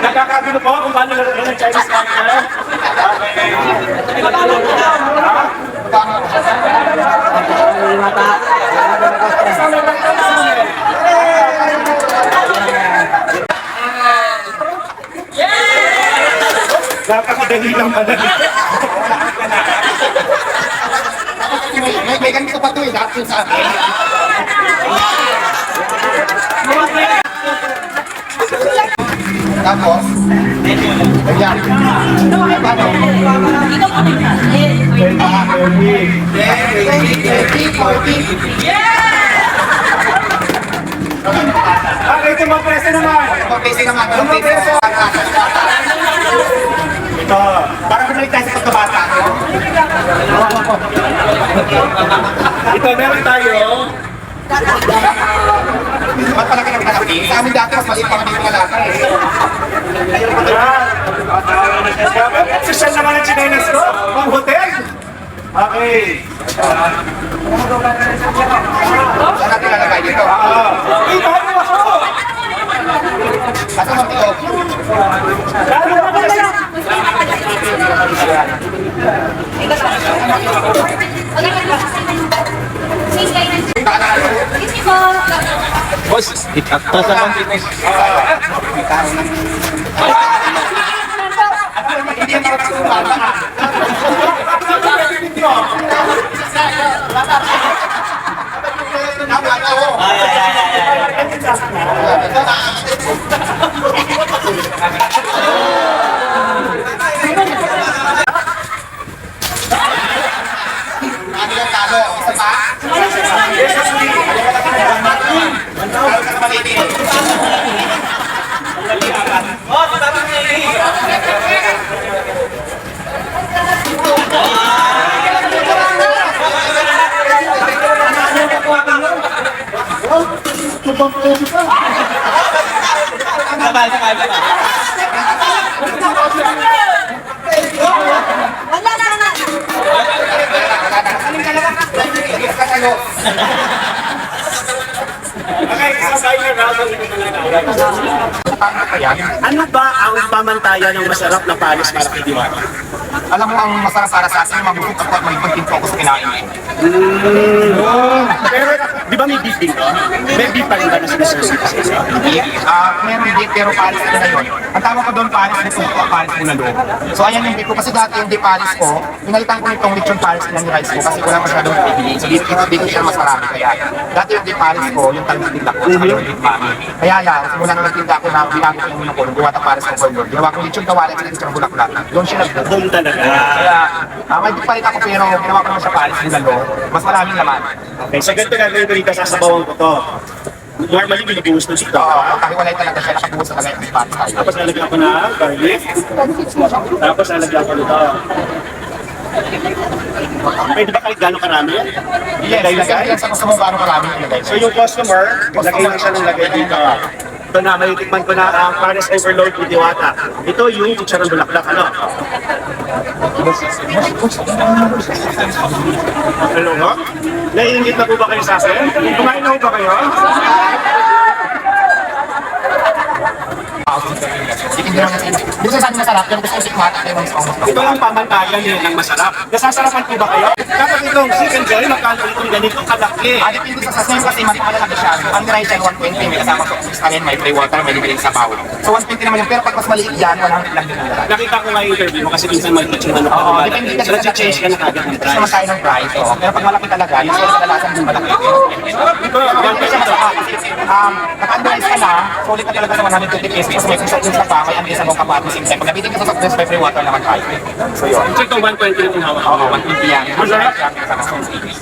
Nakakagulo po kung paano lalagyan ng Chinese character. Napakadali lang pala. May ganito pa to eh, dahil sa akin. Tapos, ganyan. Paano? Okay, tumapres na naman. Pag-pacing naman, pag-pacing Ito, para kumalik tayo sa pagkabata. Ito, meron tayo. Ba't pala naglalaki? Sa amin dati, mas maliit pa kami yung lalaki eh. Ayan. Social naman ang chinelas ko. Pang hotel. Okay. Saan natin lalagay dito? Ah. Uy, mahal mo ako. Kaso matiog. Lalo na pala siya. Boss, itakta sa Hindi yan marapos yung bata. Tama na ho. Ano yung talo? Isa pa? Talo ka sa maliit. Sabay, sabay, sabay. Wala na na. Okay, isasay na. Ano ba ang pamantayan ng masarap na panis para kay Diwata? Alam mo ang masarap para sa akin, mabusog ako at ako sa kinain ko. Di ba may beef din ko? May beef pa rin ba na sinususi kasi sa Ah, meron din pero paris ko na yun. Ang tawag ko doon paris na ito, paris ko na loob. So ayan yung beef ko kasi dati yung di paris ko, pinalitan ko nitong lechon paris na ni rice ko kasi wala masyadong pipili. So dito, dito siya mas marami kaya. Dati yung di paris ko, yung talagang tinda ko, saka yung beef mami. Kaya lang, simula nung nagtinda ko na binago ko yung muna ko, gawa ng paris ko burger. Ginawa ko lechon kawalan sa lechon bulaklak. Doon siya nag Boom talaga. Kaya, ah, may beef pa rin ako pero ginawa ko naman siya paris ko na loob. Mas maraming laman. Okay, so ganito gagawin ko dito, sasabawan ko to. Normally, binibuhos to dito. Oo, kahiwalay talaga siya, nakabuhos talaga yung paris tayo. Tapos lalagyan ko na garlic. Tapos lalagyan ko nito. Pwede ba kahit gano'ng karami? Yes, lagay yan sa gusto mo gaano karami. So yung customer, lagay lang siya ng lagay dito. Ito na, may tikman ko na ang Paris Overload with Diwata. Ito yung chicharon bulaklak, ano? Hello, ho? Naiingit na po ba kayo sa akin? Kumain na po ba kayo? Hindi naman natin. Sa masarap, pero gusto ko sikmat at yung gusto ko. Ito ang pamantayan din ng masarap. Nasasarapan po ba kayo? Kapag itong chicken joy, magkano itong ganitong kalaki? Ah, depende sa sasaya kasi mas malalaki siya. Ang rice ay 120, may kasama ko sa kanin, may free water, may libreng sabaw. So 120 naman yun, pero pag mas maliit yan, 100 lang din yung lalaki. Nakita ko nga yung interview mo kasi minsan may kitchen ano pa. Oo, depende kasi So, nag-change ka na kagad ng Gusto price. tayo ng price, oo. Pero pag malaki talaga, yung sila kadalasan din malaki. Ito, Yan kasi um, naka-underize ka na, sulit ka talaga sa 120 pesos may susot din sa pa, may unli sa mong kapat, same time. Pag nabitin ka sa drinks, may free water naman tayo. So yun. So ito 120 na hawak Oo, mo. 120 yan. Masarap.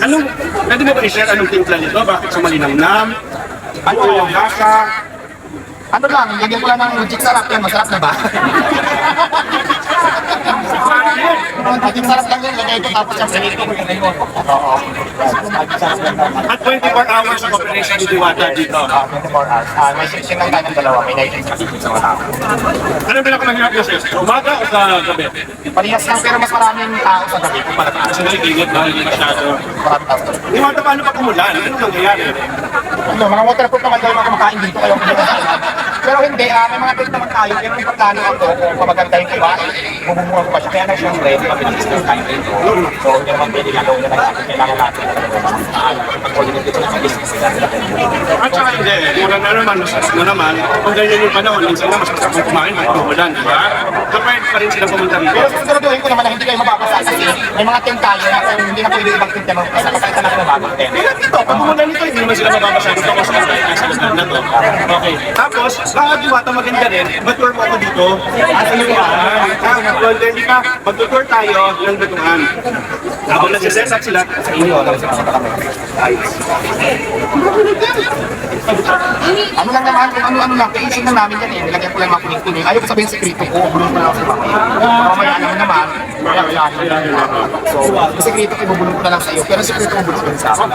Anong, pwede mo ba i-share anong timpla nito? Bakit sa malinamnam? Ano yung lasa? Ano lang, lagyan ko lang ng magic sarap yan, masarap na ba? Yung sarap lang yun, lagay ito tapos yung ganito. Oo. At 24 hours of operation ni Diwata dito. Ah, 24 hours. Ah, may shift lang tayo ng dalawa. May night kasi sa mga tao. Ano pinakamahirap kasi? Umaga o sa gabi? Parehas lang pero mas maraming tao sa gabi kumpara sa Kasi nag-ingat na, hindi masyado. maraming tao. Diwata, paano pa kumulan? Ano nangyayari? Ano, mga waterproof naman yung mga kumakain dito kayo. Pero hindi, ah, may mga trip naman tayo. Pero yung plano ako, kung mamaganda yung iba, bubunguhan ko pa siya. Kaya na siyempre, mabilis na tayo dito. So, hindi naman pwede gagawin na natin. Kailangan natin. Pag-coordinate dito sa business nila. At saka hindi, mura na naman, mas na naman. Kung ganyan yung panahon, minsan na mas masarap kung kumain, kahit kumulan, di ba? So, pwede pa rin sila pumunta rito. Pero siguraduhin ko naman na hindi kayo mababasa kasi may mga tent tayo na kung hindi na pwede ibang tent na magpasa kasi talaga ng bagong tent. Kaya dito, pag nito, hindi naman sila mababasa dito kasi nasa lugar na to. Okay. Tapos, baka diwata maganda rin, mag-tour mo ako dito. At yung ah, Golden ka, mag-tour tayo ng Batuhan. Habang nagsiset up sila, sa inyo. Ano lang naman, kung ano-ano lang, kaisip lang namin yan eh. Nilagyan ko lang mga kuning-kuning. Ayaw ko sabihin sekreto ko, bulong ko lang sa mga. Mamaya naman naman, wala ko lang. So, sekreto ko, ibubulong ko na lang sa iyo. Pero sekreto ko, bulong ko sa akin.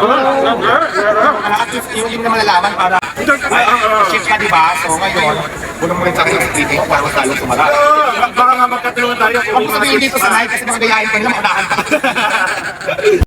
At yung hindi mo nalalaman, para shift ka, di ba? So, ngayon, bulong mo rin sa akin yung ko para mas lalo sumara. Ah, Baka nga magkatulungan tayo mo sabihin dito sa night kasi mga gayahin ko nila, maunahan ka.